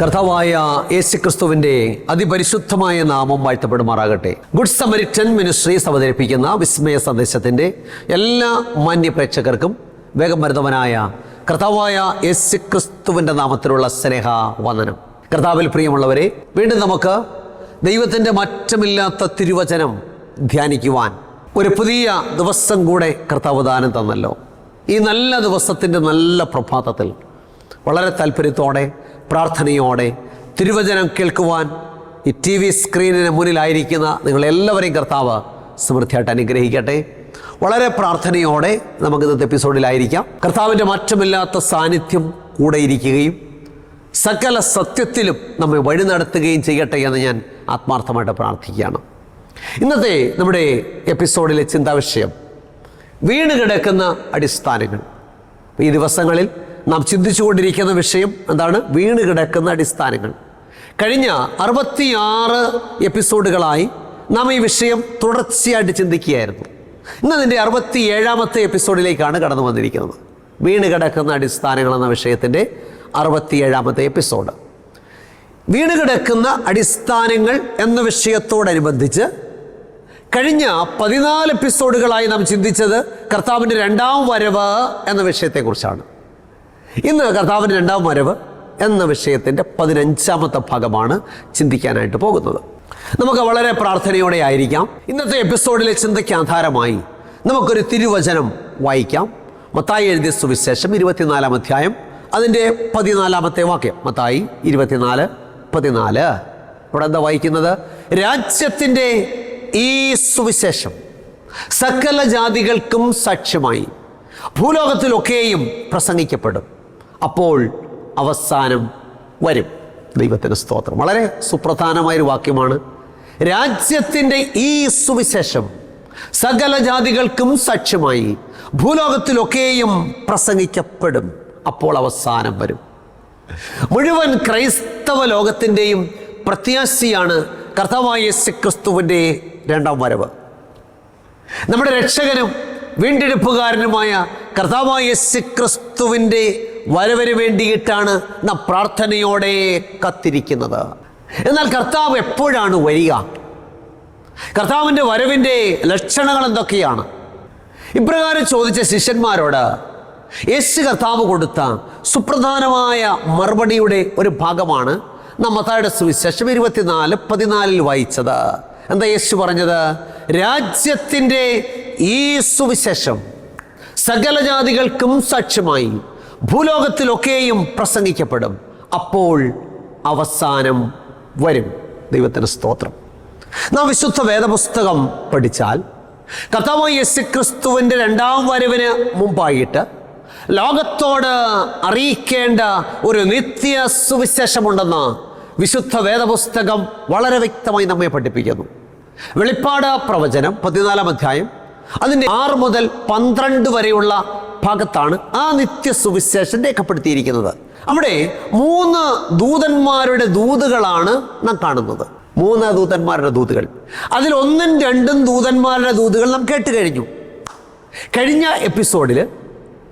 കർത്താവായ യേശുക്രിസ്തുവിന്റെ അതിപരിശുദ്ധമായ നാമം വാഴ്ത്തപ്പെടുമാറാകട്ടെ. ഗുഡ് സമരിറ്റൻ മിനിസ്ട്രീസ് അവതരിപ്പിക്കുന്ന വിസ്മയ സന്ദേശത്തിന്റെ എല്ലാ മാന്യ പ്രേക്ഷകർക്കും വേഗം വരുന്നവനായ കർത്താവായ യേശുക്രിസ്തുവിന്റെ നാമത്തിലുള്ള സ്നേഹ വന്ദനം കർത്താവിൽ പ്രിയമുള്ളവരെ വീണ്ടും നമുക്ക് ദൈവത്തിന്റെ മാറ്റമില്ലാത്ത തിരുവചനം ധ്യാനിക്കുവാൻ ഒരു പുതിയ ദിവസം കൂടെ കർത്താവ് ദാനം തന്നല്ലോ. ഈ നല്ല ദിവസത്തിന്റെ നല്ല പ്രഭാതത്തിൽ വളരെ താല്പര്യത്തോടെ പ്രാർത്ഥനയോടെ തിരുവചനം കേൾക്കുവാൻ ഈ ടി വി സ്ക്രീനിന് മുന്നിലായിരിക്കുന്ന നിങ്ങളെല്ലാവരെയും കർത്താവ് സമൃദ്ധിയായിട്ട് അനുഗ്രഹിക്കട്ടെ. വളരെ പ്രാർത്ഥനയോടെ നമുക്ക് ഇന്നത്തെ എപ്പിസോഡിലായിരിക്കാം. കർത്താവിന്റെ മാറ്റമില്ലാത്ത സാന്നിധ്യം കൂടെ ഇരിക്കുകയും സകല സത്യത്തിലും നമ്മെ വഴി നടത്തുകയും ചെയ്യട്ടെ എന്ന് ഞാൻ ആത്മാർത്ഥമായിട്ട് പ്രാർത്ഥിക്കുകയാണ്. ഇന്നത്തെ നമ്മുടെ എപ്പിസോഡിലെ ചിന്താവിഷയം വീണ് കിടക്കുന്ന അടിസ്ഥാനങ്ങൾ. ഈ ദിവസങ്ങളിൽ നാം ചിന്തിച്ചുകൊണ്ടിരിക്കുന്ന വിഷയം എന്താണ്? വീണ് കിടക്കുന്ന അടിസ്ഥാനങ്ങൾ. കഴിഞ്ഞ അറുപത്തിയാറ് എപ്പിസോഡുകളായി നാം ഈ വിഷയം തുടർച്ചയായിട്ട് ചിന്തിക്കുകയായിരുന്നു. ഇന്ന് അതിന്റെ അറുപത്തി ഏഴാമത്തെ എപ്പിസോഡിലേക്കാണ് കടന്നു വന്നിരിക്കുന്നത്. വീണ് കിടക്കുന്ന അടിസ്ഥാനങ്ങൾ എന്ന വിഷയത്തിന്റെ അറുപത്തിയേഴാമത്തെ എപ്പിസോഡ്. വീണ് കിടക്കുന്ന അടിസ്ഥാനങ്ങൾ എന്ന വിഷയത്തോടനുബന്ധിച്ച് കഴിഞ്ഞ പതിനാല് എപ്പിസോഡുകളായി നാം ചിന്തിച്ചത് കർത്താവിന്റെ രണ്ടാം വരവ് എന്ന വിഷയത്തെക്കുറിച്ചാണ്. ഇന്ന് കർത്താവിന്റെ രണ്ടാം വരവ് എന്ന വിഷയത്തിന്റെ പതിനഞ്ചാമത്തെ ഭാഗമാണ് ചിന്തിക്കാനായിട്ട് പോകുന്നത്. നമുക്ക് വളരെ പ്രാർത്ഥനയോടെ ആയിരിക്കാം. ഇന്നത്തെ എപ്പിസോഡിലെ ചിന്തയ്ക്ക് ആധാരമായി നമുക്കൊരു തിരുവചനം വായിക്കാം. മത്തായി എഴുതിയ സുവിശേഷം ഇരുപത്തിനാലാം അധ്യായം അതിന്റെ പതിനാലാമത്തെ വാക്യം. മത്തായി ഇരുപത്തിനാല് പതിനാല്. ഇവിടെ എന്താ വായിക്കുന്നത്? രാജ്യത്തിന്റെ ഈ സുവിശേഷം സകല ജാതികൾക്കും സാക്ഷ്യമായി ഭൂലോകത്തിലൊക്കെയും പ്രസംഗിക്കപ്പെടും. അപ്പോൾ അവസാനം വരും. ദൈവത്തിന് സ്തോത്രം. വളരെ സുപ്രധാനമായൊരു വാക്യമാണ്. രാജ്യത്തിന്റെ ഈ സുവിശേഷം സകല ജാതികൾക്കും സാക്ഷ്യമായി ഭൂലോകത്തിലൊക്കെയും പ്രസംഗിക്കപ്പെടും. അപ്പോൾ അവസാനം വരും. മുഴുവൻ ക്രൈസ്തവ ലോകത്തിന്റെയും പ്രത്യാശയാണ് കർത്താവായ ശ്രീക്രിസ്തുവിന്റെ രണ്ടാം വരവ്. നമ്മുടെ രക്ഷകനും വീണ്ടെടുപ്പുകാരനുമായ കർത്താവായ യേശു ക്രിസ്തുവിന്റെ വരവിന് വേണ്ടിയിട്ടാണ് ന പ്രാർത്ഥനയോടെ കത്തിരിക്കുന്നത്. എന്നാൽ കർത്താവ് എപ്പോഴാണ് വരിക? കർത്താവിന്റെ വരവിന്റെ ലക്ഷണങ്ങൾ എന്തൊക്കെയാണ്? ഇപ്രകാരം ചോദിച്ച ശിഷ്യന്മാരോട് യേശു കർത്താവ് കൊടുത്ത സുപ്രധാനമായ മറുപടിയുടെ ഒരു ഭാഗമാണ് നാം മത്തായുടെ സുവിശേഷം ഇരുപത്തിനാല് പതിനാലിൽ വായിച്ചത്. എന്താ യേശു പറഞ്ഞത്? രാജ്യത്തിന്റെ ഈ സുവിശേഷം സകല ജാതികൾക്കും സാക്ഷ്യമായി ഭൂലോകത്തിലൊക്കെയും പ്രസംഗിക്കപ്പെടും. അപ്പോൾ അവസാനം വരും ദൈവത്തിന് സ്തോത്രം. നാം വിശുദ്ധ വേദപുസ്തകം പഠിച്ചാൽ കർത്താവ് യേശു ക്രിസ്തുവിന്റെ രണ്ടാം വരവിന് മുമ്പായിട്ട് ലോകത്തോട് അറിയിക്കേണ്ട ഒരു നിത്യ സുവിശേഷമുണ്ടെന്ന് വിശുദ്ധ വേദപുസ്തകം വളരെ വ്യക്തമായി നമ്മെ പഠിപ്പിക്കുന്നു. വെളിപ്പാട് പ്രവചനം പതിനാലാം അധ്യായം അതിന്റെ ആറ് മുതൽ പന്ത്രണ്ട് വരെയുള്ള ഭാഗത്താണ് ആ നിത്യ സുവിശേഷം രേഖപ്പെടുത്തിയിരിക്കുന്നത്. അവിടെ മൂന്ന് ദൂതന്മാരുടെ ദൂതുകളാണ് നാം കാണുന്നത്. മൂന്ന് ദൂതന്മാരുടെ ദൂതുകൾ. അതിൽ ഒന്നും രണ്ടും ദൂതന്മാരുടെ ദൂതുകൾ നാം കേട്ട് കഴിഞ്ഞു. കഴിഞ്ഞ എപ്പിസോഡിൽ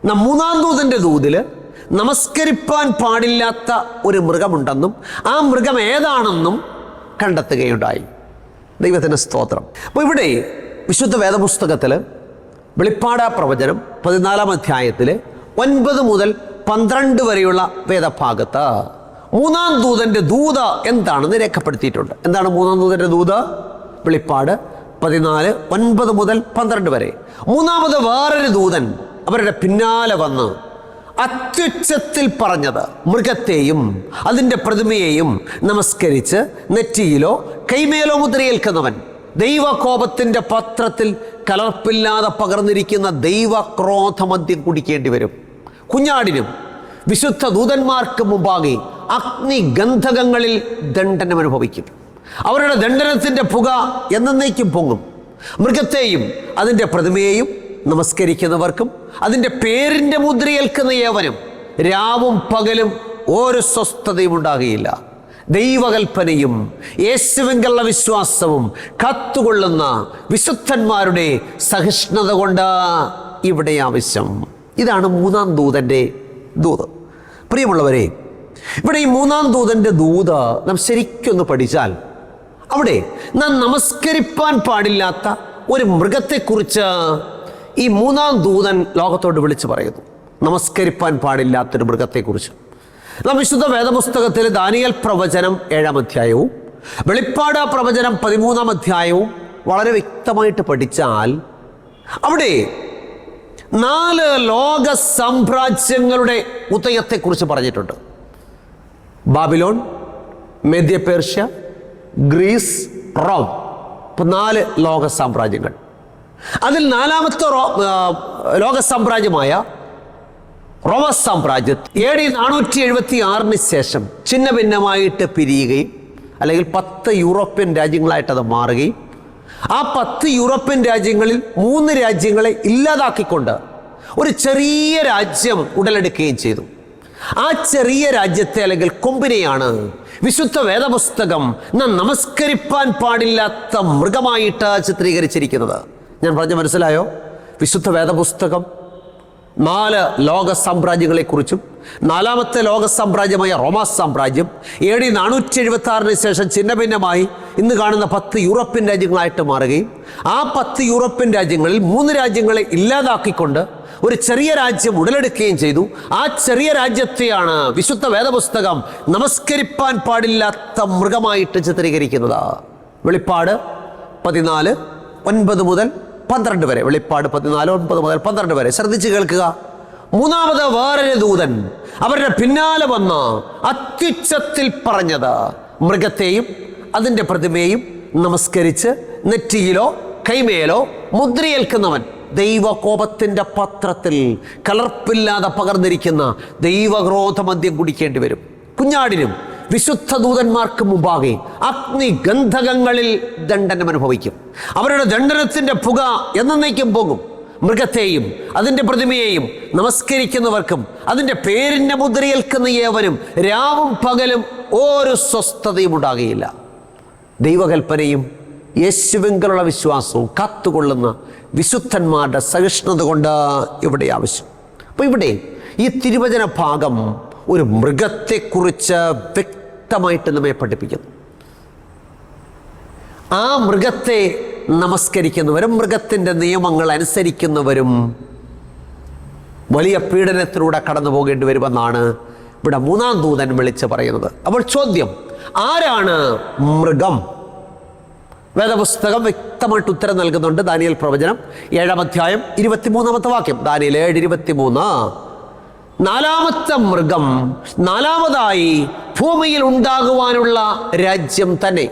നാം മൂന്നാം ദൂതന്റെ ദൂതിൽ നമസ്കരിപ്പാൻ പാടില്ലാത്ത ഒരു മൃഗമുണ്ടെന്നും ആ മൃഗം ഏതാണെന്നും കണ്ടെത്തുകയുണ്ടായി. ദൈവത്തിന്റെ സ്തോത്രം. അപ്പോൾ ഇവിടെ വിശുദ്ധ വേദപുസ്തകത്തിൽ വെളിപ്പാട പ്രവചനം പതിനാലാം അധ്യായത്തിലെ ഒൻപത് മുതൽ പന്ത്രണ്ട് വരെയുള്ള വേദഭാഗത്ത് മൂന്നാം ദൂതന്റെ ദൂത എന്താണെന്ന് രേഖപ്പെടുത്തിയിട്ടുണ്ട്. എന്താണ് മൂന്നാം ദൂതന്റെ ദൂത? വെളിപ്പാട് പതിനാല് ഒൻപത് മുതൽ പന്ത്രണ്ട് വരെ. മൂന്നാമത് വേറൊരു ദൂതൻ അവരുടെ പിന്നാലെ വന്ന് അത്യുച്ചത്തിൽ പറഞ്ഞത് മൃഗത്തെയും അതിന്റെ പ്രതിമയെയും നമസ്കരിച്ച് നെറ്റിയിലോ കൈമേലോ മുദ്രയേൽക്കുന്നവൻ. ദൈവകോപത്തിന്റെ പത്രത്തിൽ കലർപ്പില്ലാതെ പകർന്നിരിക്കുന്ന ദൈവക്രോധമദ്യം കുടിക്കേണ്ടി വരും. കുഞ്ഞാടിനും വിശുദ്ധ ദൂതന്മാർക്ക് മുമ്പാകെ അഗ്നിഗന്ധകങ്ങളിൽ ദണ്ഡനം അനുഭവിക്കും. അവരുടെ ദണ്ഡനത്തിന്റെ പുക എന്നേക്കും പൊങ്ങും. മൃഗത്തെയും അതിന്റെ പ്രതിമയെയും നമസ്കരിക്കുന്നവർക്കും അതിന്റെ പേരിന്റെ മുദ്രയേൽക്കുന്ന ഏവനും രാവും പകലും ഒരു സ്വസ്ഥതയും ഉണ്ടാകുകയില്ല. ദൈവകൽപ്പനയും യേശുവിങ്കലുള്ള വിശ്വാസവും കത്തുകൊള്ളുന്ന വിശുദ്ധന്മാരുടെ സഹിഷ്ണുത കൊണ്ട് ഇവിടെ ആവശ്യം. ഇതാണ് മൂന്നാം ദൂതന്റെ ദൂത്. പ്രിയമുള്ളവരെ ഇവിടെ ഈ മൂന്നാം ദൂതന്റെ ദൂത നാം ശരിക്കൊന്ന് പഠിച്ചാൽ അവിടെ നാം നമസ്കരിപ്പാൻ പാടില്ലാത്ത ഒരു മൃഗത്തെക്കുറിച്ച് ഈ മൂന്നാം ദൂതൻ ലോകത്തോട് വിളിച്ചു പറയുന്നു. നമസ്കരിപ്പാൻ പാടില്ലാത്തൊരു മൃഗത്തെക്കുറിച്ച്. നാം വിശുദ്ധ വേദപുസ്തകത്തിൽ ദാനിയൽ പ്രവചനം ഏഴാം അധ്യായവും വെളിപ്പാട് പ്രവചനം പതിമൂന്നാം അധ്യായവും വളരെ വ്യക്തമായിട്ട് പഠിച്ചാൽ അവിടെ നാല് ലോക സാമ്രാജ്യങ്ങളുടെ ഉദയത്തെക്കുറിച്ച് പറഞ്ഞിട്ടുണ്ട്. ബാബിലോൺ മെദ്യപേർഷ്യ ഗ്രീസ് റോം. ഇപ്പം നാല് ലോക സാമ്രാജ്യങ്ങൾ. അതിൽ നാലാമത്തെ ലോക സാമ്രാജ്യമായ റോമ സാമ്രാജ്യം എ ഡി നാനൂറ്റി എഴുപത്തി ആറിന് ശേഷം ചിന്ന ഭിന്നമായിട്ട് പിരിയുകയും അല്ലെങ്കിൽ പത്ത് യൂറോപ്യൻ രാജ്യങ്ങളായിട്ട് അത് മാറുകയും ആ പത്ത് യൂറോപ്യൻ രാജ്യങ്ങളിൽ മൂന്ന് രാജ്യങ്ങളെ ഇല്ലാതാക്കിക്കൊണ്ട് ഒരു ചെറിയ രാജ്യം ഉടലെടുക്കുകയും ചെയ്തു. ആ ചെറിയ രാജ്യത്തെ അല്ലെങ്കിൽ കൊമ്പിനെയാണ് വിശുദ്ധ വേദപുസ്തകം നാം നമസ്കരിപ്പാൻ പാടില്ലാത്ത മൃഗമായിട്ട് ചിത്രീകരിച്ചിരിക്കുന്നത്. ഞാൻ പറഞ്ഞ മനസ്സിലായോ? വിശുദ്ധ വേദപുസ്തകം നാല് ലോക സാമ്രാജ്യങ്ങളെക്കുറിച്ചും നാലാമത്തെ ലോക സാമ്രാജ്യമായ റോമാ സാമ്രാജ്യം എ ഡി നാനൂറ്റി എഴുപത്തി ആറിന് ശേഷം ഛിന്നഭിന്നമായി ഇന്ന് കാണുന്ന പത്ത് യൂറോപ്യൻ രാജ്യങ്ങളായിട്ട് മാറുകയും ആ പത്ത് യൂറോപ്യൻ രാജ്യങ്ങളിൽ മൂന്ന് രാജ്യങ്ങളെ ഇല്ലാതാക്കിക്കൊണ്ട് ഒരു ചെറിയ രാജ്യം ഉടലെടുക്കുകയും ചെയ്തു. ആ ചെറിയ രാജ്യത്തെയാണ് വിശുദ്ധ വേദപുസ്തകം നമസ്കരിപ്പാൻ പാടില്ലാത്ത മൃഗമായിട്ട് ചിത്രീകരിക്കുന്നത്. വെളിപ്പാട് പതിനാല് ഒൻപത് മുതൽ പന്ത്രണ്ട് വരെ വെളിപ്പാട് പതിനാല് ഒൻപത് മുതൽ പന്ത്രണ്ട് വരെ. ശ്രദ്ധിച്ച് കേൾക്കുക. മൂന്നാമത് വേറൊരു ദൂതൻ. അവരുടെ പിന്നാലെ വന്ന് അത്യുച്ചത്തിൽ പറഞ്ഞത് മൃഗത്തെയും അതിന്റെ പ്രതിമയും നമസ്കരിച്ച് നെറ്റിയിലോ കൈമേലോ മുദ്രയേൽക്കുന്നവൻ ദൈവകോപത്തിന്റെ പത്രത്തിൽ കലർപ്പില്ലാതെ പകർന്നിരിക്കുന്ന ദൈവക്രോധമദ്യം കുടിക്കേണ്ടി വരും. കുഞ്ഞാടിനും വിശുദ്ധ ദൂതന്മാർക്ക് മുമ്പാകെ അഗ്നി ഗന്ധകങ്ങളിൽ ദണ്ഡനം അനുഭവിക്കും. അവരുടെ ദണ്ഡനത്തിന്റെ പുക എന്നേക്കും പോകും മൃഗത്തെയും അതിന്റെ പ്രതിമയെയും നമസ്കരിക്കുന്നവർക്കും അതിന്റെ പേരിന്റെ മുദ്രയേൽക്കുന്ന ഏവനും രാവും പകലും ഒരു സ്വസ്ഥതയും ഉണ്ടാകുകയില്ല. ദൈവകൽപ്പനയും യേശുവിങ്കലുള്ള വിശ്വാസവും കാത്തുകൊള്ളുന്ന വിശുദ്ധന്മാരുടെ സഹിഷ്ണുത കൊണ്ട് ഇവിടെ ആവശ്യം. അപ്പോൾ ഇവിടെ ഈ തിരുവചന ഭാഗം ഒരു മൃഗത്തെക്കുറിച്ച് വ്യക്തമായിട്ട് നമ്മെ പഠിപ്പിക്കുന്നു. ആ മൃഗത്തെ നമസ്കരിക്കുന്നവരും മൃഗത്തിന്റെ നിയമങ്ങൾ അനുസരിക്കുന്നവരും വലിയ പീഡനത്തിലൂടെ കടന്നു പോകേണ്ടി വരുമെന്നാണ് ഇവിടെ മൂന്നാം ദൂതൻ വിളിച്ച് പറയുന്നത്. അപ്പോൾ ചോദ്യം ആരാണ് മൃഗം? വേദപുസ്തകം വ്യക്തമായിട്ട് ഉത്തരം നൽകുന്നുണ്ട്. ദാനിയൽ പ്രവചനം ഏഴാം അധ്യായം ഇരുപത്തിമൂന്നാമത്തെ വാക്യം. ദാനിയൽ ഏഴ് ഇരുപത്തിമൂന്ന്. നാലാമത്തെ മൃഗം നാലാമതായി ഭൂമിയിൽ ഉണ്ടാകുവാനുള്ള രാജ്യം തന്നെ.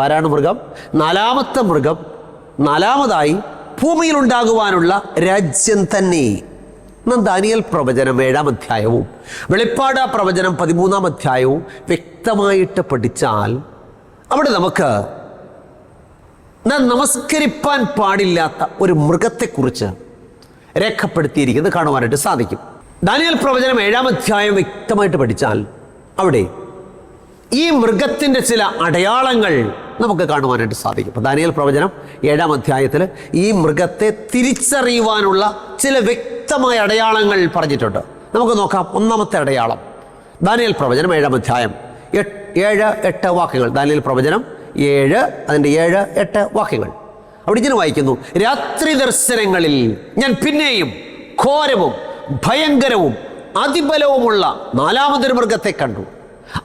ആരാണ് മൃഗം? നാലാമത്തെ മൃഗം നാലാമതായി ഭൂമിയിൽ ഉണ്ടാകുവാനുള്ള രാജ്യം തന്നെ. നാം ദാനിയൽ പ്രവചനം ഏഴാം അധ്യായവും വെളിപ്പാട് പ്രവചനം പതിമൂന്നാം അധ്യായവും വ്യക്തമായിട്ട് പഠിച്ചാൽ അവിടെ നമുക്ക് നാം നമസ്കരിപ്പാൻ പാടില്ലാത്ത ഒരു മൃഗത്തെക്കുറിച്ച് രേഖപ്പെടുത്തിയിരിക്കുന്നത് കാണുവാനായിട്ട് സാധിക്കും. ദാനിയൽ പ്രവചനം ഏഴാം അധ്യായം വ്യക്തമായിട്ട് പഠിച്ചാൽ അവിടെ ഈ മൃഗത്തിന്റെ ചില അടയാളങ്ങൾ നമുക്ക് കാണുവാനായിട്ട് സാധിക്കും. അപ്പോൾ ദാനിയൽ പ്രവചനം ഏഴാം അധ്യായത്തിൽ ഈ മൃഗത്തെ തിരിച്ചറിയുവാനുള്ള ചില വ്യക്തമായ അടയാളങ്ങൾ പറഞ്ഞിട്ടുണ്ട്. നമുക്ക് നോക്കാം ഒന്നാമത്തെ അടയാളം. ദാനിയൽ പ്രവചനം ഏഴാം അധ്യായം ഏഴ് എട്ട് വാക്യങ്ങൾ. ദാനിയൽ പ്രവചനം ഏഴ് അതിന്റെ ഏഴ് എട്ട് വാക്യങ്ങൾ. അവിടെ ഇങ്ങനെ വായിക്കുന്നു രാത്രി ദർശനങ്ങളിൽ ഞാൻ പിന്നെയും ഘോരവും ഭയങ്കരവും അതിബലവുമുള്ള നാലാമതൊരു മൃഗത്തെ കണ്ടു.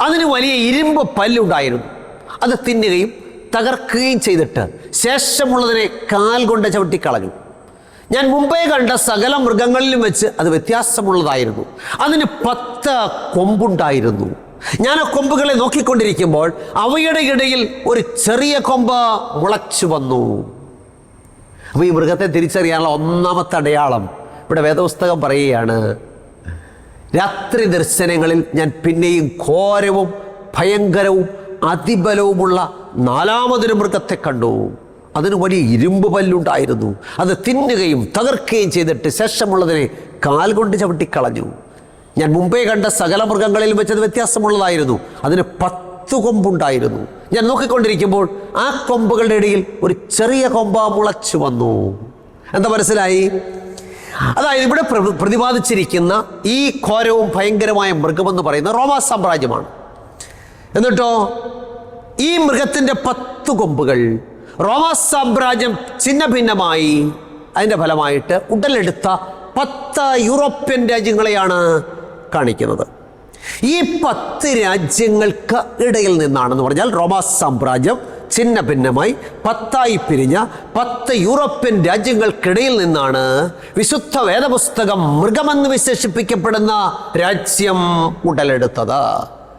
അതിന് വലിയ ഇരുമ്പ് പല്ലുണ്ടായിരുന്നു. അത് തിന്നുകയും തകർക്കുകയും ചെയ്തിട്ട് ശേഷമുള്ളതിനെ കാൽ കൊണ്ട് ചവിട്ടിക്കളഞ്ഞു ഞാൻ മുമ്പേ കണ്ട സകല മൃഗങ്ങളിലും വെച്ച് അത് വ്യത്യാസമുള്ളതായിരുന്നു. അതിന് പത്ത് കൊമ്പുണ്ടായിരുന്നു. ഞാൻ ആ കൊമ്പുകളെ നോക്കിക്കൊണ്ടിരിക്കുമ്പോൾ അവയുടെ ഇടയിൽ ഒരു ചെറിയ കൊമ്പ് മുളച്ചു വന്നു. അപ്പോൾ ഈ മൃഗത്തെ തിരിച്ചറിയാനുള്ള ഒന്നാമത്തെ അടയാളം ഇവിടെ വേദപുസ്തകം പറയുകയാണ് രാത്രി ദർശനങ്ങളിൽ ഞാൻ പിന്നെയും ഘോരവും ഭയങ്കരവും അതിബലവുമുള്ള നാലാമതൊരു മൃഗത്തെ കണ്ടു. അതിന് വലിയ ഇരുമ്പ് പല്ലുണ്ടായിരുന്നു. അത് തിന്നുകയും തകർക്കുകയും ചെയ്തിട്ട് ശേഷമുള്ളതിനെ കാൽ കൊണ്ട് ചവിട്ടിക്കളഞ്ഞു. ഞാൻ മുമ്പേ കണ്ട സകല മൃഗങ്ങളിൽ വെച്ചത് വ്യത്യാസമുള്ളതായിരുന്നു. അതിന് പത്ത് കൊമ്പുണ്ടായിരുന്നു. ഞാൻ നോക്കിക്കൊണ്ടിരിക്കുമ്പോൾ ആ കൊമ്പുകളുടെ ഇടയിൽ ഒരു ചെറിയ കൊമ്പ മുളച്ചു വന്നു. എന്താ മനസ്സിലായി? അതായത് ഇവിടെ പ്ര- പ്രതിപാദിച്ചിരിക്കുന്ന ഈ ഘോരവും ഭയങ്കരമായ മൃഗമെന്ന് പറയുന്ന റോമാ സാമ്രാജ്യമാണ്. എന്നിട്ടോ ഈ മൃഗത്തിന്റെ പത്ത് കൊമ്പുകൾ റോമാ സാമ്രാജ്യം ചിന്ന ഭിന്നമായി അതിന്റെ ഫലമായിട്ട് ഉടലെടുത്ത പത്ത് യൂറോപ്യൻ രാജ്യങ്ങളെയാണ് കാണിക്കുന്നത്. ഈ പത്ത് രാജ്യങ്ങൾക്ക് ഇടയിൽ നിന്നാണെന്ന് പറഞ്ഞാൽ റോമാ സാമ്രാജ്യം ഛിന്ന ഭിന്നമായി പത്തായി പിരിഞ്ഞ പത്ത് യൂറോപ്യൻ രാജ്യങ്ങൾക്കിടയിൽ നിന്നാണ് വിശുദ്ധ വേദപുസ്തകം മൃഗമെന്ന് വിശേഷിപ്പിക്കപ്പെടുന്ന രാജ്യം ഉടലെടുത്തത്.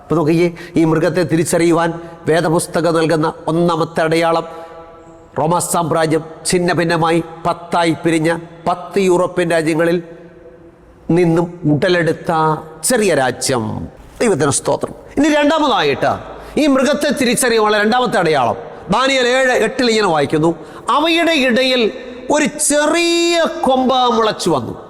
അപ്പോൾ നോക്കിയേ ഈ മൃഗത്തെ തിരിച്ചറിയുവാൻ വേദപുസ്തകം നൽകുന്ന ഒന്നാമത്തെ അടയാളം റോമാ സാമ്രാജ്യം ഛിന്ന ഭിന്നമായി പത്തായി പിരിഞ്ഞ പത്ത് യൂറോപ്യൻ രാജ്യങ്ങളിൽ നിന്നും ഉടലെടുത്ത ചെറിയ രാജ്യം. ദൈവത്തിന് സ്തോത്രം. ഇനി രണ്ടാമതായിട്ട് ഈ മൃഗത്തെ തിരിച്ചറിയുമുള്ള രണ്ടാമത്തെ അടയാളം. ദാനിയൽ ഏഴ് എട്ടിൽ ഇങ്ങനെ വായിക്കുന്നു അവയുടെ ഇടയിൽ ഒരു ചെറിയ കൊമ്പ് മുളച്ചു വന്നു.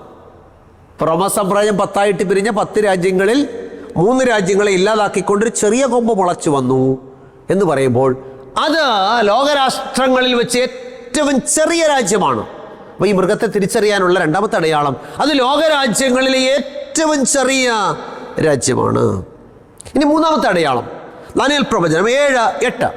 റോമ സാമ്രാജ്യം പത്തായിട്ട് പിരിഞ്ഞ പത്ത് രാജ്യങ്ങളിൽ മൂന്ന് രാജ്യങ്ങളെ ഇല്ലാതാക്കിക്കൊണ്ട് ഒരു ചെറിയ കൊമ്പ് മുളച്ചു വന്നു. എന്ന് പറയുമ്പോൾ അത് ലോകരാഷ്ട്രങ്ങളിൽ വെച്ച് ഏറ്റവും ചെറിയ രാജ്യമാണ്. അപ്പോൾ ഈ മൃഗത്തെ തിരിച്ചറിയാനുള്ള രണ്ടാമത്തെ അടയാളം അത് ലോകരാജ്യങ്ങളിലെ ഏറ്റവും ചെറിയ രാജ്യമാണ്. ഇനി മൂന്നാമത്തെ അടയാളം ദാനിയൽ പ്രവചനം ഏഴ് എട്ട്.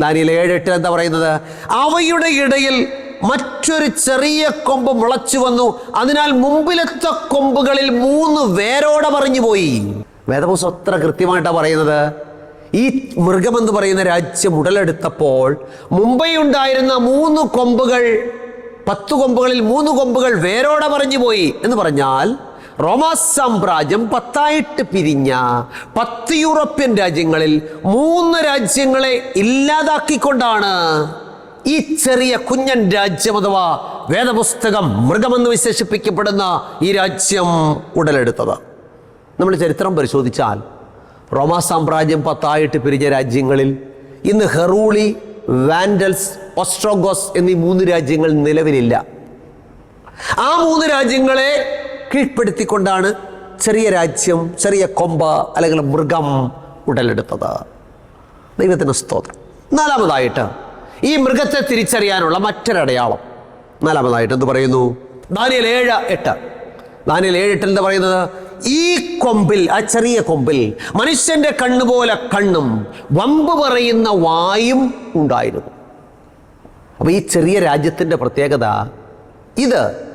ദാനിയൽ ഏഴ് എട്ടിൽ എന്താ പറയുന്നത്? അവയുടെ ഇടയിൽ മറ്റൊരു ചെറിയ കൊമ്പ് മുളച്ചു വന്നു. അതിനാൽ മുമ്പിലത്തെ കൊമ്പുകളിൽ മൂന്ന് വേരോടെ പറഞ്ഞു പോയി. വേദപുസ്തകം അത്ര കൃത്യമായിട്ടാണ് പറയുന്നത്. ഈ മൃഗമെന്ന് പറയുന്ന രാജ്യം ഉടലെടുത്തപ്പോൾ മുംബൈ ഉണ്ടായിരുന്ന മൂന്ന് കൊമ്പുകൾ പത്ത് കൊമ്പുകളിൽ മൂന്ന് കൊമ്പുകൾ വേരോടെ പറഞ്ഞു പോയി എന്ന് പറഞ്ഞാൽ റോമാ സാമ്രാജ്യം പത്തായിട്ട് പിരിഞ്ഞ പത്ത് യൂറോപ്യൻ രാജ്യങ്ങളിൽ മൂന്ന് രാജ്യങ്ങളെ ഇല്ലാതാക്കിക്കൊണ്ടാണ് ഈ ചെറിയ കുഞ്ഞൻ രാജ്യം അഥവാ വേദപുസ്തകം മൃഗമെന്ന് വിശേഷിപ്പിക്കപ്പെടുന്ന ഈ രാജ്യം ഉടലെടുത്തത്. നമ്മൾ ചരിത്രം പരിശോധിച്ചാൽ റോമാ സാമ്രാജ്യം പത്തായിട്ട് പിരിഞ്ഞ രാജ്യങ്ങളിൽ ഇന്ന് ഹെറൂളി വാൻഡൽസ് ഓസ്ട്രോഗോസ് എന്നീ മൂന്ന് രാജ്യങ്ങൾ നിലവിലില്ല. ആ മൂന്ന് രാജ്യങ്ങളെ കീഴ്പ്പെടുത്തിക്കൊണ്ടാണ് ചെറിയ രാജ്യം ചെറിയ കൊമ്പ അല്ലെങ്കിൽ മൃഗം ഉടലെടുത്തത്. ദൈവത്തിന് സ്തോത്രം. നാലാമതായിട്ട് ഈ മൃഗത്തെ തിരിച്ചറിയാനുള്ള മറ്റൊരടയാളം. നാലാമതായിട്ട് എന്ത് പറയുന്നു? ദാനിയൽ ഏഴ് എട്ട്. ദാനിയൽ ഏഴ് എട്ട് എന്താ പറയുന്നത്? ഈ കൊമ്പിൽ ആ ചെറിയ കൊമ്പിൽ മനുഷ്യന്റെ കണ്ണുപോലെ കണ്ണും വമ്പ് പറയുന്ന വായും ഉണ്ടായിരുന്നു. അപ്പോൾ ഈ ചെറിയ രാജ്യത്തിന്റെ പ്രത്യേകത ഇത്.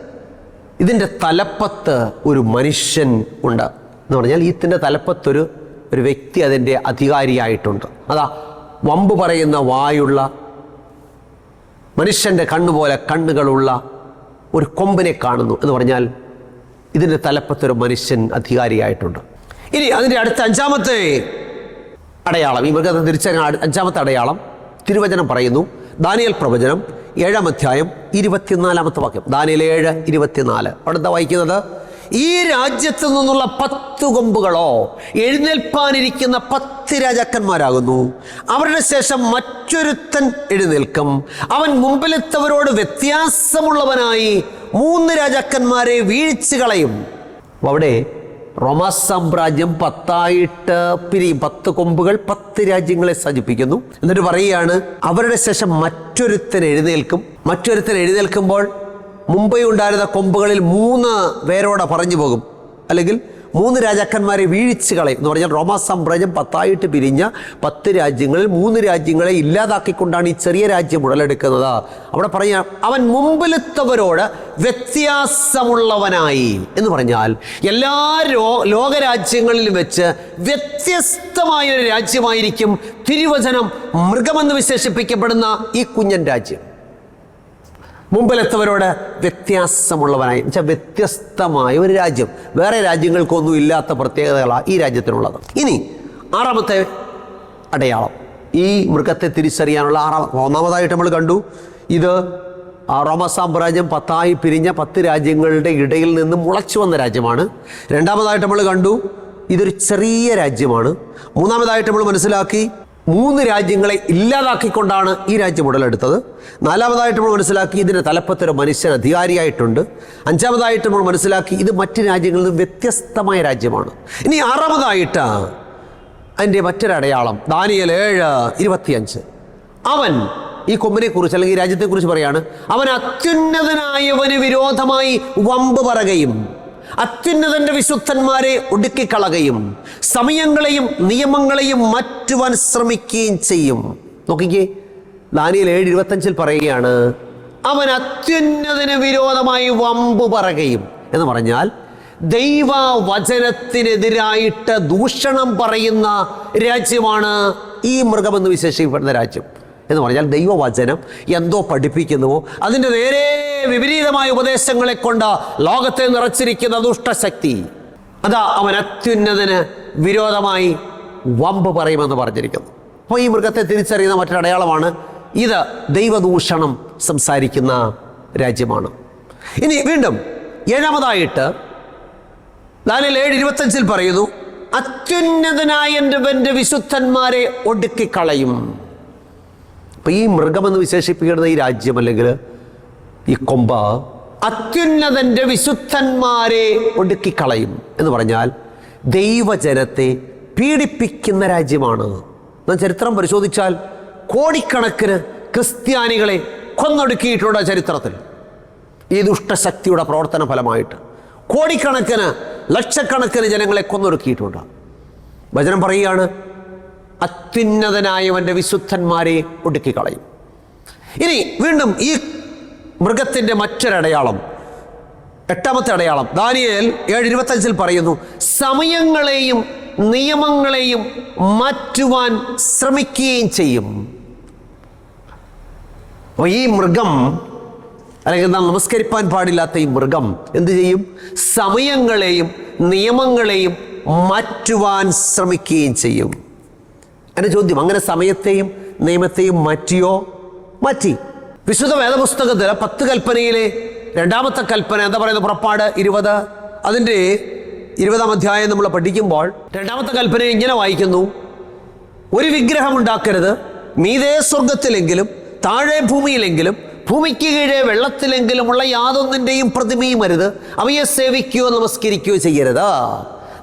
ഇതിന്റെ തലപ്പത്ത് ഒരു മനുഷ്യൻ ഉണ്ട് എന്ന് പറഞ്ഞാൽ ഇതിന്റെ തലപ്പത്തൊരു ഒരു വ്യക്തി അതിന്റെ അധികാരിയായിട്ടുണ്ട്. അതാ വമ്പ് പറയുന്ന വായുള്ള മനുഷ്യന്റെ കണ്ണുപോലെ കണ്ണുകളുള്ള ഒരു കൊമ്പിനെ കാണുന്നു എന്ന് പറഞ്ഞാൽ ഇതിന്റെ തലപ്പത്തൊരു മനുഷ്യൻ അധികാരിയായിട്ടുണ്ട്. ഇനി അതിന്റെ അടുത്ത അഞ്ചാമത്തെ അടയാളം. ഈ മൃഗത്തെ തിരിച്ചറിയാൻ അഞ്ചാമത്തെ അടയാളം തിരുവചനം പറയുന്നു. ദാനിയൽ പ്രവചനം ഏഴാം അധ്യായം ഇരുപത്തിനാലാമത്തെ വാക്യം. ദാനിയിൽ ഏഴ് ഇരുപത്തിനാല്. അവിടെ എന്താ വായിക്കുന്നത്? ഈ രാജ്യത്ത് നിന്നുള്ള പത്ത് കൊമ്പുകളോ എഴുന്നേൽപ്പാനിരിക്കുന്ന പത്ത് രാജാക്കന്മാരാകുന്നു. അവരുടെ ശേഷം മറ്റൊരുത്തൻ എഴുന്നേൽക്കും. അവൻ മുമ്പിലെത്തവരോട് വ്യത്യാസമുള്ളവനായി മൂന്ന് രാജാക്കന്മാരെ വീഴ്ച കളയും. അവിടെ റോമാ സാമ്രാജ്യം പത്തായിട്ട് പിരിയും പത്ത് കൊമ്പുകൾ പത്ത് രാജ്യങ്ങളെ സജിപ്പിക്കുന്നു എന്നിട്ട് പറയുകയാണ് അവരുടെ ശേഷം മറ്റൊരുത്തൻ എഴുന്നേൽക്കും. മറ്റൊരുത്തൻ എഴുന്നേൽക്കുമ്പോൾ മുംബൈ ഉണ്ടായിരുന്ന കൊമ്പുകളിൽ മൂന്ന് പേരോടെ പറഞ്ഞു പോകും. അല്ലെങ്കിൽ മൂന്ന് രാജാക്കന്മാരെ വീഴ്ച കളയും എന്ന് പറഞ്ഞാൽ റോമാ സാമ്രാജ്യം പത്തായിട്ട് പിരിഞ്ഞ പത്ത് രാജ്യങ്ങളിൽ മൂന്ന് രാജ്യങ്ങളെ ഇല്ലാതാക്കിക്കൊണ്ടാണ് ഈ ചെറിയ രാജ്യം ഉടലെടുക്കുന്നത്. അവിടെ പറഞ്ഞ അവൻ മുമ്പിലെത്തവരോട് വ്യത്യാസമുള്ളവനായി എന്ന് പറഞ്ഞാൽ എല്ലാ ലോകരാജ്യങ്ങളിലും വെച്ച് വ്യത്യസ്തമായ ഒരു രാജ്യമായിരിക്കും തിരുവചനം മൃഗമെന്ന് വിശേഷിപ്പിക്കപ്പെടുന്ന ഈ കുഞ്ഞൻ രാജ്യം. മുമ്പിലെത്തവരോട് വ്യത്യാസമുള്ളവനായി. വെച്ചാൽ വ്യത്യസ്തമായ ഒരു രാജ്യം. വേറെ രാജ്യങ്ങൾക്കൊന്നും ഇല്ലാത്ത പ്രത്യേകതകളാണ് ഈ രാജ്യത്തിനുള്ളത്. ഇനി ആറാമത്തെ അടയാളം. ഈ മൃഗത്തെ തിരിച്ചറിയാനുള്ള ആറാം ഒന്നാമതായിട്ട് നമ്മൾ കണ്ടു. ഇത് റോമ സാമ്രാജ്യം പത്തായി പിരിഞ്ഞ പത്ത് രാജ്യങ്ങളുടെ ഇടയിൽ നിന്ന് മുളച്ചു വന്ന രാജ്യമാണ്. രണ്ടാമതായിട്ട് നമ്മൾ കണ്ടു. ഇതൊരു ചെറിയ രാജ്യമാണ്. മൂന്നാമതായിട്ട് നമ്മൾ മനസ്സിലാക്കി മൂന്ന് രാജ്യങ്ങളെ ഇല്ലാതാക്കിക്കൊണ്ടാണ് ഈ രാജ്യം ഉടലെടുത്തത് നാലാമതായിട്ട് നമ്മൾ മനസ്സിലാക്കി ഇതിന്റെ തലപ്പത്തൊരു മനുഷ്യൻ അധികാരിയായിട്ടുണ്ട്. അഞ്ചാമതായിട്ട് നമ്മൾ മനസ്സിലാക്കി ഇത് മറ്റ് രാജ്യങ്ങളിൽ നിന്ന് വ്യത്യസ്തമായ രാജ്യമാണ്. ഇനി ആറാമതായിട്ട് അതിന്റെ മറ്റൊരടയാളം ദാനിയൽ ഏഴ് ഇരുപത്തിയഞ്ച്. അവൻ ഈ കൊമ്പിനെ കുറിച്ച് അല്ലെങ്കിൽ രാജ്യത്തെക്കുറിച്ച് പറയാണ് അവൻ അത്യുന്നതനായവന് വിരോധമായി വമ്പ് പറയുകയും അത്യുന്നതന്റെ വിശുദ്ധന്മാരെ ഒടുക്കിക്കളകയും സമയങ്ങളെയും നിയമങ്ങളെയും മാറ്റുവാൻ ശ്രമിക്കുകയും ചെയ്യും. നോക്കിക്കേ ദാനിയൽ ഏഴ് ഇരുപത്തഞ്ചിൽ പറയുകയാണ് അവൻ അത്യുന്നതിന് വിരോധമായി വമ്പു പറയുകയും. എന്ന് പറഞ്ഞാൽ ദൈവ വചനത്തിനെതിരായിട്ട് ദൂഷണം പറയുന്ന രാജ്യമാണ് ഈ മൃഗമെന്ന് വിശേഷിക്കപ്പെടുന്ന രാജ്യം. എന്ന് പറഞ്ഞാൽ ദൈവവചനം എന്തോ പഠിപ്പിക്കുന്നുവോ. അതിന്റെ നേരെ വിപരീതമായ ഉപദേശങ്ങളെ കൊണ്ട് ലോകത്തെ നിറച്ചിരിക്കുന്ന ദുഷ്ടശക്തി. അതാ അവൻ അത്യുന്നതിന് വിരോധമായി വമ്പ് പറയുമെന്ന് പറഞ്ഞിരിക്കുന്നു. അപ്പോൾ ഈ മൃഗത്തെ തിരിച്ചറിയുന്ന മറ്റൊരു അടയാളമാണ് ഇത് ദൈവദൂഷണം സംസാരിക്കുന്ന രാജ്യമാണ്. ഇനി വീണ്ടും ഏഴാമതായിട്ട് ദാനിൽ ഏഴ് ഇരുപത്തഞ്ചിൽ പറയുന്നു അത്യുന്നതനായ എന്റെ വിശുദ്ധന്മാരെ ഒടുക്കിക്കളയും. അപ്പൊ ഈ മൃഗമെന്ന് വിശേഷിപ്പിക്കുന്ന ഈ രാജ്യം അല്ലെങ്കിൽ ഈ കൊമ്പ അത്യുന്നതന്റെ വിശുദ്ധന്മാരെ ഒടുക്കി കളയും എന്ന് പറഞ്ഞാൽ ദൈവജനത്തെ പീഡിപ്പിക്കുന്ന രാജ്യമാണ്. നാം ചരിത്രം പരിശോധിച്ചാൽ കോടിക്കണക്കിന് ക്രിസ്ത്യാനികളെ കൊന്നൊടുക്കിയിട്ടുണ്ട് ചരിത്രത്തിൽ ഈ ദുഷ്ടശക്തിയുടെ പ്രവർത്തന ഫലമായിട്ട് കോടിക്കണക്കിന് ലക്ഷക്കണക്കിന് ജനങ്ങളെ കൊന്നൊടുക്കിയിട്ടുണ്ട്. വചനം പറയുകയാണ് അത്യുന്നതനായവന്റെ വിശുദ്ധന്മാരെ ഒടുക്കിക്കളയും. ഇനി വീണ്ടും ഈ മൃഗത്തിന്റെ മറ്റൊരടയാളം എട്ടാമത്തെ അടയാളം. ദാനിയേൽ ഏഴ് ഇരുപത്തഞ്ചിൽ പറയുന്നു സമയങ്ങളെയും നിയമങ്ങളെയും മാറ്റുവാൻ ശ്രമിക്കുകയും ചെയ്യും. അപ്പോൾ ഈ മൃഗം അല്ലെങ്കിൽ നാം നമസ്കരിപ്പാൻ പാടില്ലാത്ത ഈ മൃഗം എന്തു ചെയ്യും? സമയങ്ങളെയും നിയമങ്ങളെയും മാറ്റുവാൻ ശ്രമിക്കുകയും ചെയ്യും. എന്റെ ചോദ്യം. അങ്ങനെ സമയത്തെയും നിയമത്തെയും മാറ്റിയോ? മാറ്റി. വിശുദ്ധ വേദപുസ്തകത്തിൽ പത്ത് കൽപ്പനയിലെ രണ്ടാമത്തെ കൽപ്പന എന്താ പറയുന്നത്? പുറപ്പാട് ഇരുപത്. അതിന്റെ ഇരുപതാം അധ്യായം നമ്മൾ പഠിക്കുമ്പോൾ രണ്ടാമത്തെ കൽപ്പന ഇങ്ങനെ വായിക്കുന്നു. ഒരു വിഗ്രഹം ഉണ്ടാക്കരുത്. മീതേ സ്വർഗത്തിലെങ്കിലും താഴെ ഭൂമിയിലെങ്കിലും ഭൂമിക്ക് കീഴെ വെള്ളത്തിലെങ്കിലുമുള്ള യാതൊന്നിന്റെയും പ്രതിമയും അരുത്. അവയെ സേവിക്കുകയോ നമസ്കരിക്കുകയോ ചെയ്യരുത്.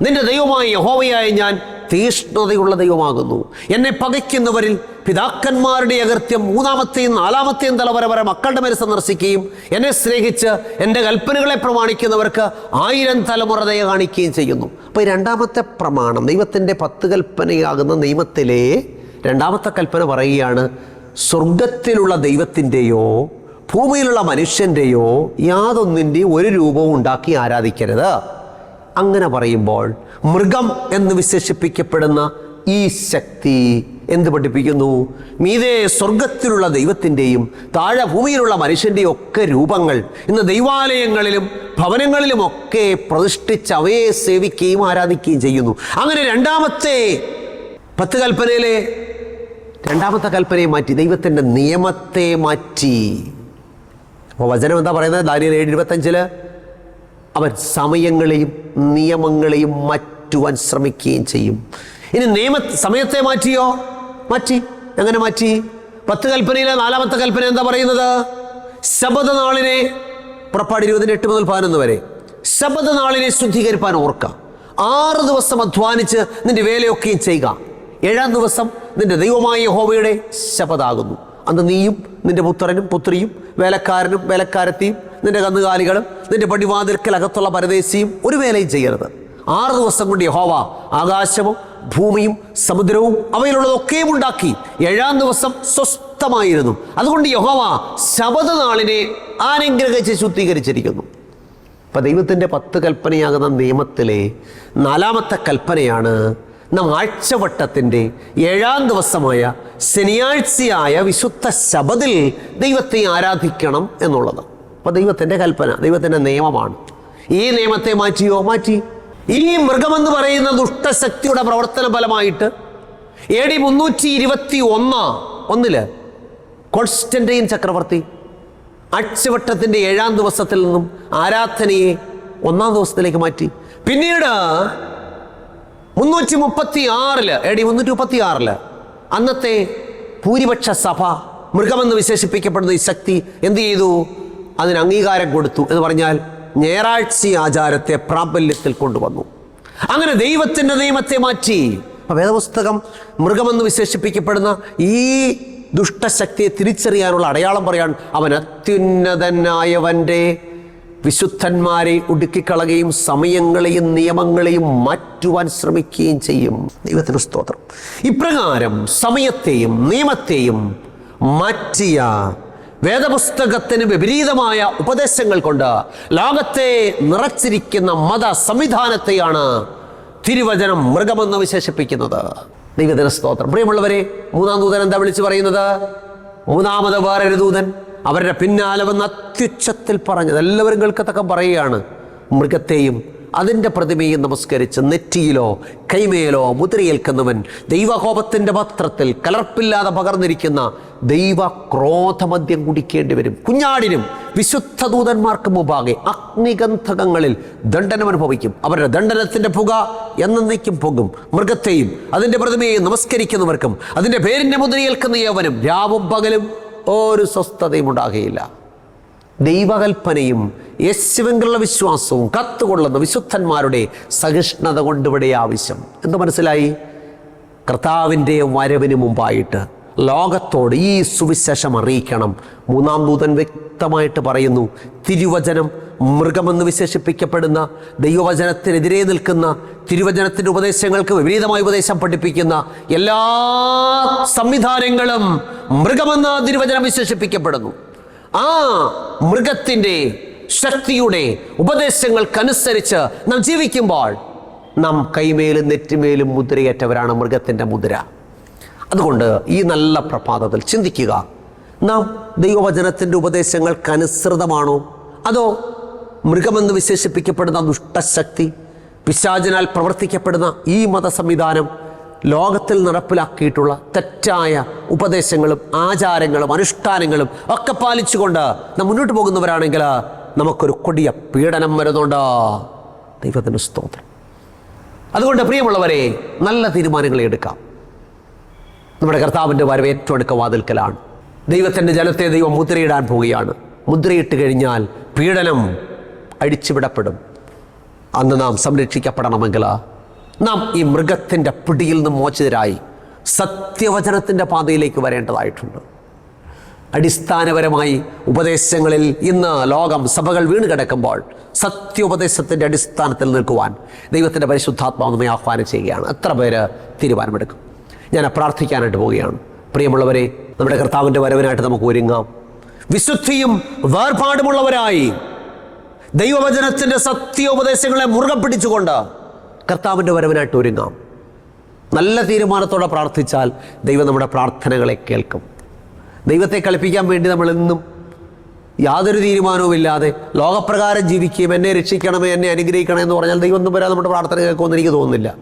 നിന്റെ ദൈവമായ യഹോവയായ ഞാൻ തീഷ്ണതയുള്ള ദൈവമാകുന്നു. എന്നെ പകയ്ക്കുന്നവരിൽ പിതാക്കന്മാരുടെ അകൃത്യം മൂന്നാമത്തെയും നാലാമത്തെയും തലവര വരെ മക്കളുടെ മേൽ സന്ദർശിക്കുകയും എന്നെ സ്നേഹിച്ച് എന്റെ കൽപ്പനകളെ പ്രമാണിക്കുന്നവർക്ക് ആയിരം തലമുറ ദയ കാണിക്കുകയും ചെയ്യുന്നു. അപ്പോൾ രണ്ടാമത്തെ പ്രമാണം ദൈവത്തിന്റെ പത്ത് കൽപ്പനയാകുന്ന നിയമത്തിലെ രണ്ടാമത്തെ കൽപ്പന പറയുകയാണ് സ്വർഗത്തിലുള്ള ദൈവത്തിന്റെയോ ഭൂമിയിലുള്ള മനുഷ്യന്റെയോ യാതൊന്നിന്റെയും ഒരു രൂപവും ഉണ്ടാക്കി ആരാധിക്കരുത്. അങ്ങനെ പറയുമ്പോൾ മൃഗം എന്ന് വിശേഷിപ്പിക്കപ്പെടുന്ന ഈ ശക്തി എന്ത് പഠിപ്പിക്കുന്നു? മീതെ സ്വർഗത്തിലുള്ള ദൈവത്തിന്റെയും താഴെ ഭൂമിയിലുള്ള മനുഷ്യന്റെയും ഒക്കെ രൂപങ്ങൾ ഇന്ന് ദൈവാലയങ്ങളിലും ഭവനങ്ങളിലും ഒക്കെ പ്രതിഷ്ഠിച്ച് അവയെ സേവിക്കുകയും ആരാധിക്കുകയും ചെയ്യുന്നു. അങ്ങനെ രണ്ടാമത്തെ പത്ത് കൽപ്പനയിലെ രണ്ടാമത്തെ കൽപ്പനയെ മാറ്റി ദൈവത്തിന്റെ നിയമത്തെ മാറ്റി. അപ്പോൾ വചനം എന്താ പറയുന്നത്? ദാനിയൽ ഏഴ് ഇരുപത്തഞ്ചിൽ? അവൻ സമയങ്ങളെയും നിയമങ്ങളെയും മാറ്റുവാൻ ശ്രമിക്കുകയും ചെയ്യും. ഇനി നിയമ സമയത്തെ മാറ്റിയോ? മാറ്റി. എങ്ങനെ മാറ്റി? പത്ത് കൽപ്പനയിലെ നാലാമത്തെ കൽപ്പന എന്താ പറയുന്നത്? ശബദ നാളിനെ പുറപ്പാട് ഇരുപതിന് എട്ട് മുതൽ പതിനൊന്ന് വരെ. ശബദ നാളിനെ ശുദ്ധീകരിപ്പാൻ ഓർക്കുക. ആറ് ദിവസം അധ്വാനിച്ച് നിന്റെ വേലയൊക്കെയും ചെയ്യുക. ഏഴാം ദിവസം നിന്റെ ദൈവമായ യഹോവയുടെ ശപഥാകുന്നു അന്ന് നീയും നിന്റെ പുത്രനും പുത്രിയും വേലക്കാരനും വേലക്കാരത്തിയും നിന്റെ കന്നുകാലികളും നിന്റെ പടിവാതിൽക്കൽ അകത്തുള്ള പരദേശിയും ഒരു വേലയും ചെയ്യരുത്. ആറ് ദിവസം കൊണ്ട് യഹോവ ആകാശവും ഭൂമിയും സമുദ്രവും അവയിലുള്ളതൊക്കെയും ഉണ്ടാക്കി ഏഴാം ദിവസം സ്വസ്ഥമായിരുന്നു. അതുകൊണ്ട് യഹോവ ശബദ നാളിനെ ആനുഗ്രഹിച്ച് ശുദ്ധീകരിച്ചിരിക്കുന്നു. അപ്പം ദൈവത്തിന്റെ പത്ത് കൽപ്പനയാകുന്ന നിയമത്തിലെ നാലാമത്തെ കൽപ്പനയാണ് നാം ആഴ്ചവട്ടത്തിന്റെ ഏഴാം ദിവസമായ ശനിയാഴ്ചയായ വിശുദ്ധ ശബദിൽ ദൈവത്തെ ആരാധിക്കണം എന്നുള്ളത്. അപ്പോൾ ദൈവത്തിന്റെ കൽപ്പന ദൈവത്തിന്റെ നിയമമാണ്. ഈ നിയമത്തെ മാറ്റിയോ? മാറ്റി. ഈ മൃഗമെന്ന് പറയുന്ന ദുഷ്ടശക്തിയുടെ പ്രവർത്തന ഫലമായിട്ട് എ ഡി മുന്നൂറ്റി ഇരുപത്തി ഒന്ന് ഒന്നിൽ കോൺസ്റ്റന്റൈൻ ചക്രവർത്തി അച്ചവട്ടത്തിന്റെ ഏഴാം ദിവസത്തിൽ നിന്നും ആരാധനയെ ഒന്നാം ദിവസത്തിലേക്ക് മാറ്റി. പിന്നീട് മുന്നൂറ്റി മുപ്പത്തി ആറിൽ എ ഡി മുന്നൂറ്റി മുപ്പത്തി ആറിൽ അന്നത്തെ ഭൂരിപക്ഷ സഭ മൃഗമെന്ന് വിശേഷിപ്പിക്കപ്പെടുന്ന ഈ ശക്തി എന്ത് ചെയ്തു? അതിന് അംഗീകാരം കൊടുത്തു എന്ന് പറഞ്ഞാൽ ഞായറാഴ്ച ആചാരത്തെ പ്രാബല്യത്തിൽ കൊണ്ടുവന്നു. അങ്ങനെ ദൈവത്തിന്റെ നിയമത്തെ മാറ്റി. വേദപുസ്തകം മൃഗമെന്ന് വിശേഷിപ്പിക്കപ്പെടുന്ന ഈ ദുഷ്ടശക്തിയെ തിരിച്ചറിയാനുള്ള അടയാളം പറയാൻ അവൻ അത്യുന്നതനായവന്റെ വിശുദ്ധന്മാരെ ഒടുക്കിക്കളയുകയും സമയങ്ങളെയും നിയമങ്ങളെയും മാറ്റുവാൻ ശ്രമിക്കുകയും ചെയ്യും. ദൈവത്തിന് സ്തോത്രം. ഇപ്രകാരം സമയത്തെയും നിയമത്തെയും മാറ്റിയ വേദപുസ്തകത്തിന് വിപരീതമായ ഉപദേശങ്ങൾ കൊണ്ട് ലോകത്തെ നിറച്ചിരിക്കുന്ന മത സംവിധാനത്തെയാണ് തിരുവചനം മൃഗമെന്ന് വിശേഷിപ്പിക്കുന്നത്. ദൈവദിന സ്തോത്രം. പ്രിയമുള്ളവരെ മൂന്നാം ദൂതൻ എന്താ വിളിച്ചു പറയുന്നത്? മൂന്നാമത് വേറൊരു ദൂതൻ അവരുടെ പിന്നാലെ വന്ന് അത്യുച്ചത്തിൽ പറഞ്ഞത്. എല്ലാവരും കേൾക്കത്തക്ക പറയുകയാണ്. മൃഗത്തെയും അതിന്റെ പ്രതിമയെ നമസ്കരിച്ച് നെറ്റിയിലോ കൈമേലോ മുദ്രയേൽക്കുന്നവൻ ദൈവകോപത്തിന്റെ പത്രത്തിൽ കലർപ്പില്ലാതെ പകർന്നിരിക്കുന്ന ദൈവ ക്രോധമദ്യം കുടിക്കേണ്ടി വരും. കുഞ്ഞാടിനും വിശുദ്ധ ദൂതന്മാർക്ക് മുമ്പാകെ അഗ്നിഗന്ധകങ്ങളിൽ ദണ്ഡനം അനുഭവിക്കും. അവരുടെ ദണ്ഡനത്തിന്റെ പുക എന്നേക്കും പോകും മൃഗത്തെയും അതിന്റെ പ്രതിമയെയും നമസ്കരിക്കുന്നവർക്കും അതിന്റെ പേരിന്റെ മുദ്രയേൽക്കുന്ന യവനും രാവും പകലും ഒരു സ്വസ്ഥതയും ഉണ്ടാകുകയില്ല. ദൈവകൽപ്പനയും യേശുവെങ്കിലുള്ള വിശ്വാസവും കത്തുകൊള്ളുന്ന വിശുദ്ധന്മാരുടെ സഹിഷ്ണുത കൊണ്ടിവിടെ ആവശ്യം. എന്ത് മനസ്സിലായി? കർത്താവിന്റെ വരവിന് മുമ്പായിട്ട് ലോകത്തോട് ഈ സുവിശേഷം അറിയിക്കണം. മൂന്നാം ദൂതൻ വ്യക്തമായിട്ട് പറയുന്നു തിരുവചനം മൃഗമെന്ന് വിശേഷിപ്പിക്കപ്പെടുന്ന ദൈവവചനത്തിനെതിരെ നിൽക്കുന്ന തിരുവചനത്തിന്റെ ഉപദേശങ്ങൾക്ക് വിപരീതമായ ഉപദേശം പഠിപ്പിക്കുന്ന എല്ലാ സംവിധാനങ്ങളും മൃഗമെന്ന് തിരുവചനം വിശേഷിപ്പിക്കപ്പെടുന്നു. ആ മൃഗത്തിന്റെ ശക്തിയുടെ ഉപദേശങ്ങൾക്കനുസരിച്ച് നാം ജീവിക്കുമ്പോൾ നാം കൈമേലും നെറ്റിമേലും മുദ്രയേറ്റവരാണ് മൃഗത്തിന്റെ മുദ്ര. അതുകൊണ്ട് ഈ നല്ല പ്രഭാതത്തിൽ ചിന്തിക്കുക നാം ദൈവവചനത്തിന്റെ ഉപദേശങ്ങൾക്കനുസൃതമാണോ? അതോ മൃഗമെന്ന് വിശേഷിപ്പിക്കപ്പെടുന്ന ദുഷ്ടശക്തി പിശാചിനാൽ പ്രവർത്തിക്കപ്പെടുന്ന ഈ മത സംവിധാനം ലോകത്തിൽ നടപ്പിലാക്കിയിട്ടുള്ള തെറ്റായ ഉപദേശങ്ങളും ആചാരങ്ങളും അനുഷ്ഠാനങ്ങളും ഒക്കെ പാലിച്ചുകൊണ്ട് നാം മുന്നോട്ട് പോകുന്നവരാണെങ്കിൽ നമുക്കൊരു കൊടിയ പീഡനം വരുന്നുണ്ട്. ദൈവത്തിന് സ്തോത്രം. അതുകൊണ്ട് പ്രിയമുള്ളവരെ നല്ല തീരുമാനങ്ങൾ എടുക്കാം. നമ്മുടെ കർത്താവിന്റെ വരവ് ഏറ്റവും അടുക്ക വാതിൽക്കലാണ്. ദൈവത്തിന്റെ ജലത്തെ ദൈവം മുദ്രയിടാൻ പോവുകയാണ്. മുദ്രയിട്ട് കഴിഞ്ഞാൽ പീഡനം അഴിച്ചുവിടപ്പെടും അന്ന് നാം സംരക്ഷിക്കപ്പെടണമെങ്കിൽ നാം ഈ മൃഗത്തിന്റെ പിടിയിൽ നിന്ന് മോചിതരായി സത്യവചനത്തിന്റെ പാതയിലേക്ക് വരേണ്ടതായിട്ടുണ്ട്. അടിസ്ഥാനപരമായി ഉപദേശങ്ങളിൽ ഇന്ന് ലോകം സഭകൾ വീണ് കിടക്കുമ്പോൾ സത്യോപദേശത്തിന്റെ അടിസ്ഥാനത്തിൽ നിൽക്കുവാൻ ദൈവത്തിന്റെ പരിശുദ്ധാത്മാവ് നമ്മെ ആഹ്വാനം ചെയ്യുകയാണ്. എത്ര പേര് തീരുമാനമെടുക്കും? ഞാൻ പ്രാർത്ഥിക്കാനായിട്ട് പോവുകയാണ്. പ്രിയമുള്ളവരെ നമ്മുടെ കർത്താവിന്റെ വരവിനായിട്ട് നമുക്ക് ഒരുങ്ങാം. വിശുദ്ധിയും വേർപാടുമുള്ളവരായി ദൈവവചനത്തിന്റെ സത്യോപദേശങ്ങളെ മുറുകെ പിടിച്ചുകൊണ്ട് കർത്താവിന്റെ വരവിനായിട്ട് ഒരുങ്ങാം. നല്ല തീരുമാനത്തോടെ പ്രാർത്ഥിച്ചാൽ ദൈവം നമ്മുടെ പ്രാർത്ഥനകളെ കേൾക്കും. ദൈവത്തെ കളിപ്പിക്കാൻ വേണ്ടി നമ്മൾ എന്നും യാതൊരു തീരുമാനവുമില്ലാതെ ലോകപ്രകാരം ജീവിക്കുകയും എന്നെ രക്ഷിക്കണമേ എന്നെ അനുഗ്രഹിക്കണമേ എന്ന് പറഞ്ഞാൽ ദൈവം ഒന്നും വരാതെ നമ്മുടെ പ്രാർത്ഥന കേൾക്കുമെന്ന് എനിക്ക് തോന്നുന്നില്ല.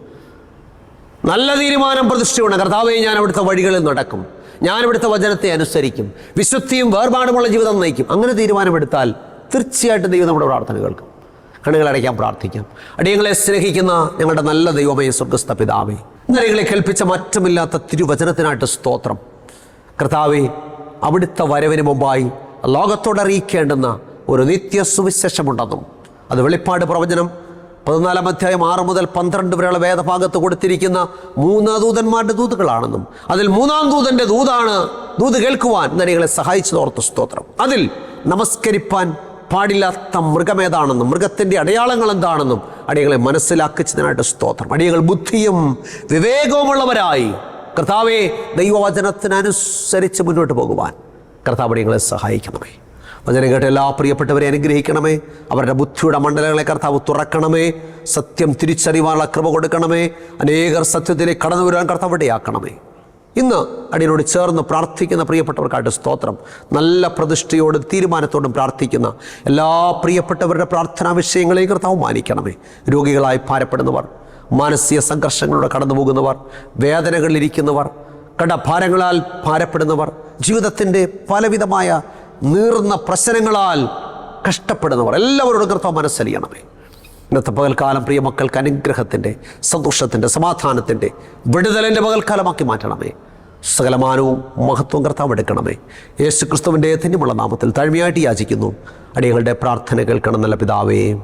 നല്ല തീരുമാനം പ്രതിഷ്ഠയുണ്ട്. കർത്താവെ ഞാൻ അവിടുത്തെ വഴികളിൽ നടക്കും. ഞാൻ ഇവിടുത്തെ വചനത്തെ അനുസരിക്കും. വിശുദ്ധിയും വേർപാടുമുള്ള ജീവിതം നയിക്കും. അങ്ങനെ തീരുമാനമെടുത്താൽ തീർച്ചയായിട്ടും ദൈവം നമ്മുടെ പ്രാർത്ഥന കേൾക്കും. കണ്ണുകളടയ്ക്കാൻ പ്രാർത്ഥിക്കാം. അടിയങ്ങളെ സ്നേഹിക്കുന്ന ഞങ്ങളുടെ നല്ല ദൈവമേ സ്വർഗസ്ഥ പിതാവേ നിങ്ങളെ കേൾപ്പിച്ച മാറ്റമില്ലാത്ത തിരുവചനത്തിനായിട്ട് സ്തോത്രം. കർത്താവെ അവിടുത്തെ വരവിന് മുമ്പായി ലോകത്തോട് അറിയിക്കേണ്ടുന്ന ഒരു നിത്യ സുവിശേഷമുണ്ടെന്നും അത് വെളിപ്പാട് പ്രവചനം പതിനാലാം അധ്യായം ആറ് മുതൽ പന്ത്രണ്ട് വരെയുള്ള വേദഭാഗത്ത് കൊടുത്തിരിക്കുന്ന മൂന്ന് ദൂതന്മാരുടെ ദൂതുകളാണെന്നും അതിൽ മൂന്നാം ദൂതന്റെ ദൂതാണ് ദൂത് കേൾക്കുവാൻ നരികളെ സഹായിച്ചതോർത്ത് സ്തോത്രം. അതിൽ നമസ്കരിപ്പാൻ പാടില്ലാത്ത മൃഗമേതാണെന്നും മൃഗത്തിന്റെ അടയാളങ്ങൾ എന്താണെന്നും അടിയങ്ങളെ മനസ്സിലാക്കിച്ചതിനായിട്ട് സ്തോത്രം. അടിയങ്ങൾ ബുദ്ധിയും വിവേകവുമുള്ളവരായി കർത്താവെ ദൈവവചനത്തിനനുസരിച്ച് മുന്നോട്ട് പോകുവാൻ കർത്താവ് അടിയങ്ങളെ സഹായിക്കണമേ. വചനം കേട്ട എല്ലാ പ്രിയപ്പെട്ടവരെ അനുഗ്രഹിക്കണമേ. അവരുടെ ബുദ്ധിയുടെ മണ്ഡലങ്ങളെ കർത്താവ് തുറക്കണമേ. സത്യം തിരിച്ചറിവാനുള്ള കൃപ കൊടുക്കണമേ. അനേകർ സത്യത്തിലേക്ക് കടന്നു വരാൻ കർത്താവ് ഇടയാക്കണമേ. ഇന്ന് അടിയനോട് ചേർന്ന് പ്രാർത്ഥിക്കുന്ന പ്രിയപ്പെട്ടവർക്കായിട്ട് സ്തോത്രം. നല്ല പ്രതിഷ്ഠയോടും തീരുമാനത്തോടും പ്രാർത്ഥിക്കുന്ന എല്ലാ പ്രിയപ്പെട്ടവരുടെ പ്രാർത്ഥനാ വിഷയങ്ങളെയും കർത്താവ് മാനിക്കണമേ. രോഗികളായി ഭാരപ്പെടുന്നവർ മാനസിക സംഘർഷങ്ങളിലൂടെ കടന്നു പോകുന്നവർ വേദനകളിലിരിക്കുന്നവർ കടഭാരങ്ങളാൽ ഭാരപ്പെടുന്നവർ ജീവിതത്തിന്റെ പലവിധമായ നീർന്ന പ്രശ്നങ്ങളാൽ കഷ്ടപ്പെടുന്നവർ എല്ലാവരോടും കർത്താവ് മനസ്സലിയണമേ. ഇന്നത്തെ പകൽക്കാലം പ്രിയ മക്കൾക്ക് അനുഗ്രഹത്തിന്റെ സന്തോഷത്തിന്റെ സമാധാനത്തിന്റെ വിടുതലിന്റെ പകൽക്കാലമാക്കി മാറ്റണമേ. സകലമാനവും മഹത്വം കർത്താവ് എടുക്കണമേ. യേശു ക്രിസ്തുവിന്റെ ധന്യമുള്ള നാമത്തിൽ താഴ്മയായിട്ട് യാചിക്കുന്നു. അടിയങ്ങളുടെ പ്രാർത്ഥന കേൾക്കണം നല്ല പിതാവേ.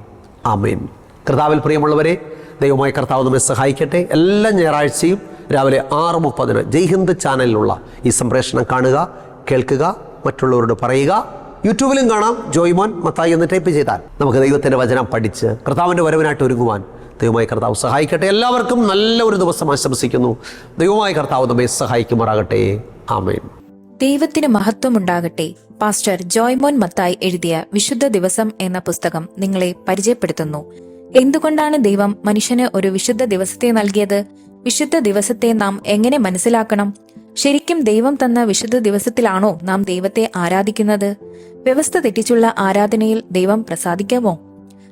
ആമേൻ. കർത്താവിൽ പ്രിയമുള്ളവരെ ദൈവമായ കർത്താവ് നമ്മെ സഹായിക്കട്ടെ. എല്ലാ ഞായറാഴ്ചയും രാവിലെ ആറ് മുപ്പതിന് ജയ്ഹിന്ദ് ചാനലിലുള്ള ഈ സംപ്രേഷണം കാണുക കേൾക്കുക മറ്റുള്ളവരോട് പറയുക. യൂട്യൂബിലും കാണാം. ജോയ്മോൻ മത്തായി എന്ന് ടൈപ്പ് ചെയ്താൽ നമുക്ക് ദൈവത്തിന്റെ വചനം പഠിച്ച് കർത്താവിന്റെ വരവിനായിട്ട് ഒരുങ്ങുവാൻ ദൈവമായ കർത്താവ് സഹായിക്കട്ടെ. എല്ലാവർക്കും നല്ല ഒരു ദിവസം ആശംസിക്കുന്നു. ദൈവമായ കർത്താവ് നമ്മെ സഹായിക്കുമാറാകട്ടെ. ആമേൻ. ദൈവത്തിന് മഹത്വമുണ്ടാകട്ടെ. പാസ്റ്റർ ജോയ്മോൻ മത്തായി എഴുതിയ വിശുദ്ധ ദിവസം എന്ന പുസ്തകം നിങ്ങളെ പരിചയപ്പെടുത്തുന്നു. എന്തുകൊണ്ടാണ് ദൈവം മനുഷ്യന് ഒരു വിശുദ്ധ ദിവസത്തെ നൽകിയത്? വിശുദ്ധ ദിവസത്തെ നാം എങ്ങനെ മനസ്സിലാക്കണം? ശരിക്കും ദൈവം തന്ന വിശുദ്ധ ദിവസത്തിലാണോ നാം ദൈവത്തെ ആരാധിക്കുന്നത്? വ്യവസ്ഥ തെറ്റിച്ചുള്ള ആരാധനയിൽ ദൈവം പ്രസാദിക്കാമോ?